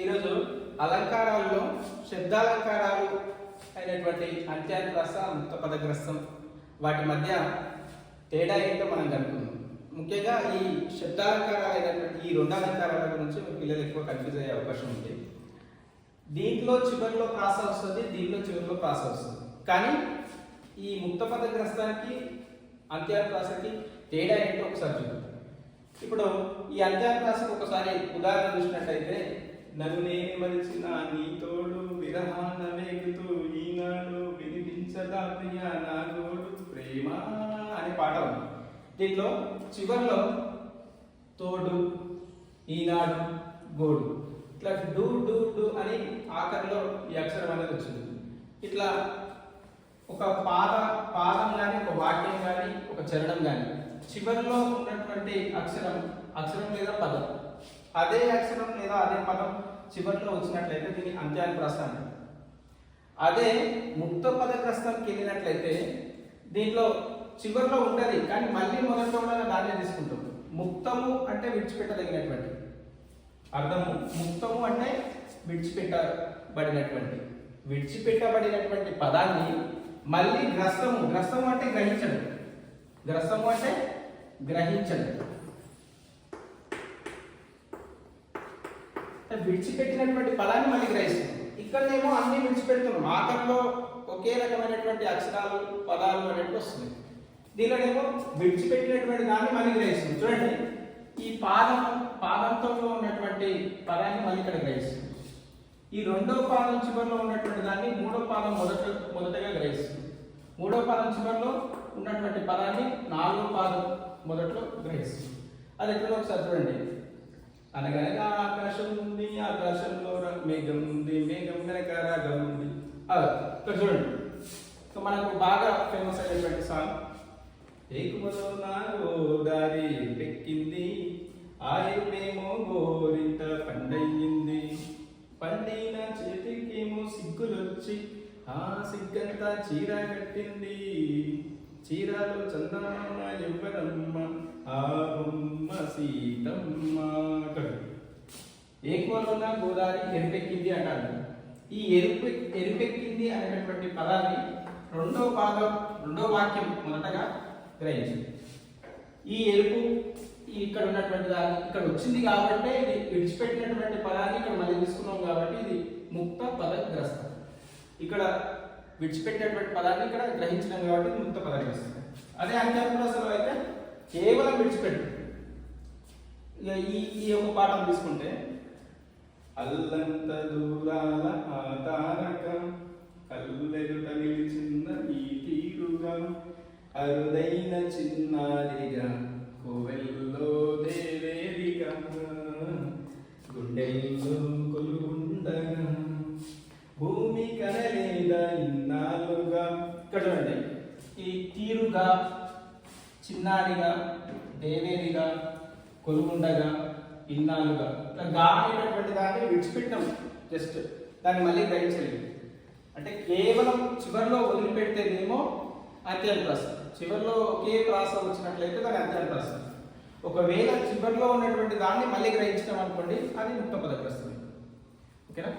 ఈరోజు అలంకారాల్లో శబ్దాలంకారాలు అయినటువంటి అంత్యాగ్రస్త ముక్త పదగ్రస్తం వాటి మధ్య తేడా ఏంటో మనం కనుక్కుందాం. ముఖ్యంగా ఈ శబ్దాలంకారాలు అయినటువంటి ఈ రెండు అలంకారాల గురించి మీ పిల్లలు ఎక్కువ కన్ఫ్యూజ్ అయ్యే అవకాశం ఉంది. దీంట్లో చివరిలో ప్రాస వస్తుంది దీంట్లో చివరిలో ప్రాస వస్తుంది. కానీ ఈ ముక్త పదగ్రస్తానికి అంత్యాప్రాసకి తేడా ఏంటో ఒకసారి చూద్దాం. ఇప్పుడు ఈ అంత్యాప్రాసకు ఒకసారి ఉదాహరణ చూసినట్టయితే నన్ను నేను మరిచిన నీ తోడు విరహాన వేగుతూ ఈనాడు వినిపించదా ప్రియ నా ప్రేమ అనే పాట ఉంది. దీంట్లో చివరిలో తోడు ఈనాడు గోడు. ఇట్లా డూ డూ డూ అని ఆఖరిలో ఈ అక్షరం అనేది వచ్చింది. ఇట్లా ఒక పాద పాదం కానీ ఒక వాక్యం కానీ ఒక చరణం కానీ చివరిలో ఉన్నటువంటి అక్షరం అక్షరం లేదా పదం. అదే అక్షరం లేదా అదే పదం చివరిలో వచ్చినట్లయితే దీన్ని అంత్యానుప్రాస అంటారు అదే ముక్త పదగ్రస్తానికి వెళ్ళినట్లయితే దీంట్లో చివరిలో ఉంటుంది కానీ మళ్ళీ మొదట్లో ఉన్న దాన్నే తీసుకుంటుంది ముక్తము అంటే విడిచిపెట్టదగినటువంటి. అర్థము? ముక్తము అంటే విడిచిపెట్టబడినటువంటి. విడిచిపెట్టబడినటువంటి పదాన్ని మళ్ళీ గ్రస్తము గ్రస్తము అంటే గ్రహించడం. గ్రస్తము అంటే గ్రహించడం. విడిచిపెట్టినటువంటి పదాన్ని మళ్ళీ గ్రహిస్తాం ఇక్కడనేమో అన్ని విడిచిపెడుతున్నాం ఆఖరిలో ఒకే రకమైనటువంటి అక్షరాలు పదాలు అనేవి వస్తున్నాయి. దీనిలోనేమో విడిచిపెట్టినటువంటి దాన్ని మళ్ళీ గ్రహిస్తుంది. చూడండి ఈ పాదం పాదంతో ఉన్నటువంటి పదాన్ని మళ్ళీ ఇక్కడ గ్రహిస్తుంది. ఈ రెండో పాదం చివరిలో ఉన్నటువంటి దాన్ని మూడో పాదం మొదట మొదటగా గ్రహిస్తుంది. మూడో పాదం చివరిలో ఉన్నటువంటి పదాన్ని నాలుగో పాదం మొదట్లో గ్రహిస్తుంది. అది ఎట్లా ఒకసారి చూడండి. అనగనగా ఆకాశం ఉంది ఆకాశంలో మేఘం ఉంది మేఘం వెనక రాగం ఉంది ఇక్కడ చూడండి. సో మనకు బాగా ఫేమస్ అయినటువంటి సాంగ్ ఏకుమలో నా గోదారి పెక్కింది ఆయుమేమో గోరింత పండయ్యింది పండిన చేతికేమో సిగ్గులొచ్చి ఆ సిగ్గంతా చీర కట్టింది. చీరలో చందనమ్మ ఎవ్వరమ్మ ఆ సీతమ్మ అక్కడ ఏకువలోన గోదావరి ఎరుపెక్కింది అంటారు? ఈ ఎరుపు ఎరుపెక్కింది అనేటటువంటి పదాన్ని రెండో భాగం రెండో వాక్యం మొదటగా గ్రహించింది ఈ ఎరుపు ఇక్కడ ఉన్నటువంటి దాన్ని ఇక్కడ వచ్చింది కాబట్టి ఇది విడిచిపెట్టినటువంటి పదాన్ని ఇక్కడ మళ్ళీ తీసుకున్నాం కాబట్టి ఇది ముక్త పదగ్రస్తం. ఇక్కడ విడిచిపెట్టినటువంటి పదాన్ని ఇక్కడ గ్రహించడం కాబట్టి ముక్త పదగ్రస్తం. అదే అంత్యాప్రాసలో అయితే కేవలం విడిచిపెట్టు. ఇక ఈ ఈ యొక్క పాఠం తీసుకుంటే అల్లంత దూరాల ఆ తారక కళ్ళెదుట నిలిచిన ఈ తీరుగా అరుదైన చిన్నారిగా కోవెల్లో దేవేరిగా గుండెల్లో కొలుగుండగా భూమి కనలేదా ఇన్నాళ్ళుగా. ఇక్కడ చూడండి. ఈ తీరుగా చిన్నారిగా దేవేరిగా కొలుగుండగా ఇన్నాళ్ళుగా. ఇట్లా గా అనేటటువంటి దాన్ని విడిచిపెట్టాం జస్ట్ దాన్ని మళ్ళీ గ్రహించలేదు అంటే కేవలం చివరిలో వదిలిపెడితేనేమో అంత్యానుప్రాస చివరిలో ఒకే ప్రాస వచ్చినట్లయితే దాని అంత్యానుప్రాస ఒకవేళ చివరిలో ఉన్నటువంటి దాన్ని మళ్ళీ గ్రహించడం అనుకోండి అది ముక్త పదగ్రస్తుంది ఓకేనా?